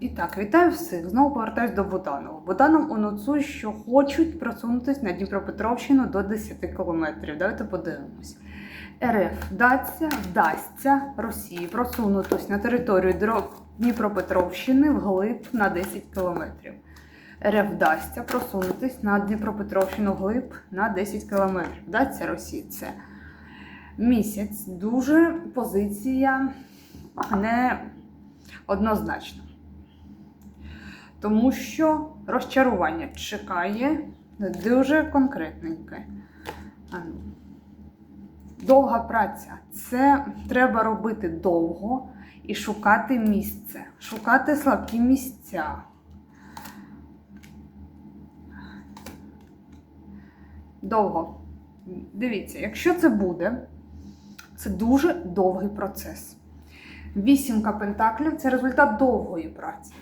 І так, вітаю всіх. Знову повертаюсь до Буданова. Буданов анонсує, що хочуть просунутися на Дніпропетровщину до 10 кілометрів. Давайте подивимось. РФ вдасться, вдасться Росії просунутися на територію Дніпропетровщини вглиб на 10 кілометрів. РФ вдасться просунутися на Дніпропетровщину вглиб на 10 кілометрів. Вдасться Росії це місяць. Дуже позиція не однозначна. Тому що розчарування чекає дуже конкретненьке. Ну. Довга праця. Це треба робити довго і шукати місце, шукати слабкі місця. Довго. Дивіться, якщо це буде, це дуже довгий процес. Вісімка пентаклів це результат довгої праці.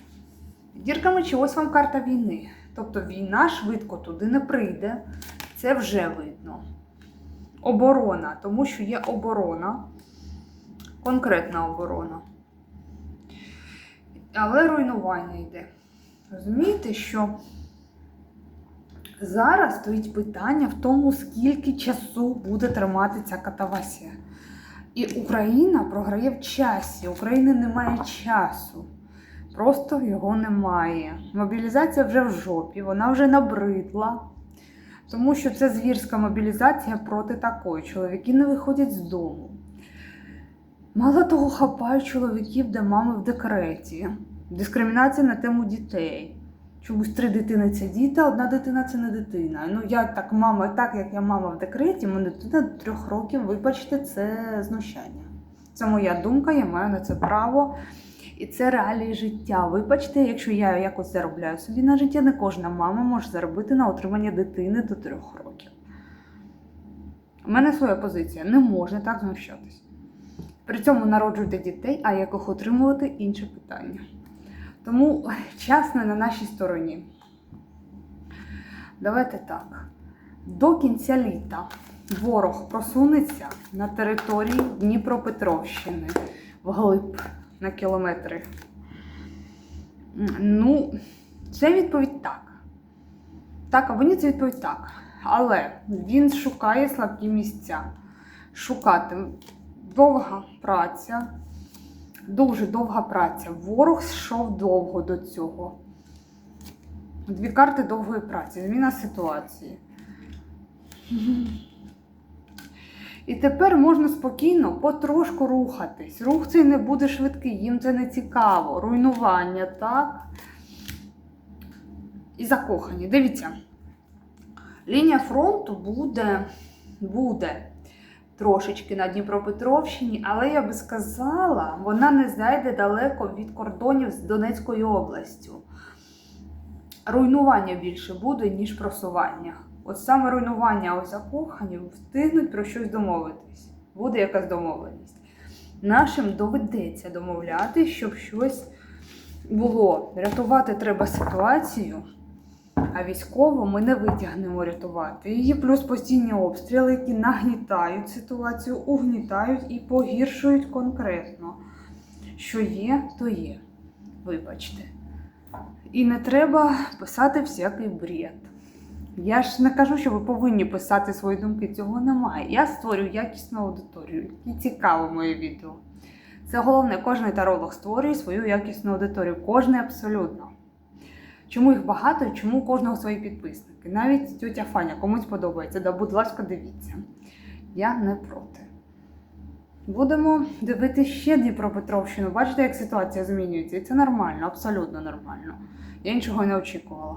Дірка мечі, ось вам карта війни. Тобто війна швидко туди не прийде, це вже видно. Оборона, тому що є оборона, конкретна оборона. Але руйнування йде. Розумієте, що зараз стоїть питання в тому, скільки часу буде тримати ця катавасія. І Україна програє в часі. України немає часу. Просто його немає. Мобілізація вже в жопі, вона вже набридла. Тому що це звірська мобілізація проти такої. Чоловіки не виходять з дому. Мало того, хапають чоловіків, де мами в декреті. Дискримінація на тему дітей. Чомусь три дитини це діти, а одна дитина це не дитина. Ну я так, мама, так як я мама в декреті, мене дитина до трьох років, вибачте, це знущання. Це моя думка, я маю на це право. І це реалії життя. Вибачте, якщо я якось заробляю собі на життя, не кожна мама може заробити на отримання дитини до трьох років. У мене своя позиція. Не можна так знущатись. При цьому народжуйте дітей, а як їх отримувати інше питання. Тому час не на нашій стороні. Давайте так. До кінця літа ворог просунеться на території Дніпропетровщини вглиб на кілометри. Ну, це відповідь так. Так, або ні, це відповідь так. Але він шукає слабкі місця. Шукати довга праця, дуже довга праця. Ворог йшов довго до цього. Дві карти довгої праці. Зміна ситуації. І тепер можна спокійно потрошку рухатись. Рух цей не буде швидкий, їм це не цікаво. Руйнування, так? І закохані. Дивіться, лінія фронту буде, буде трошечки на Дніпропетровщині, але я би сказала, вона не зайде далеко від кордонів з Донецькою областю. Руйнування більше буде, ніж просування. От саме руйнування ось закохані встигнуть про щось домовитись. Буде якась домовленість. Нашим доведеться домовляти, щоб щось було. Рятувати треба ситуацію, а військово ми не витягнемо рятувати. Її плюс постійні обстріли, які нагнітають ситуацію, угнітають і погіршують конкретно. Що є, то є. Вибачте. І не треба писати всякий бред. Я ж не кажу, що ви повинні писати свої думки, цього немає. Я створюю якісну аудиторію, і цікаво моє відео. Це головне, кожен таролог створює свою якісну аудиторію, кожний абсолютно. Чому їх багато і чому у кожного свої підписники? Навіть тетя Фаня комусь подобається, да будь ласка, дивіться. Я не проти. Будемо дивитися ще Дніпропетровщину. Бачите, як ситуація змінюється. І це нормально, абсолютно нормально. Я нічого не очікувала.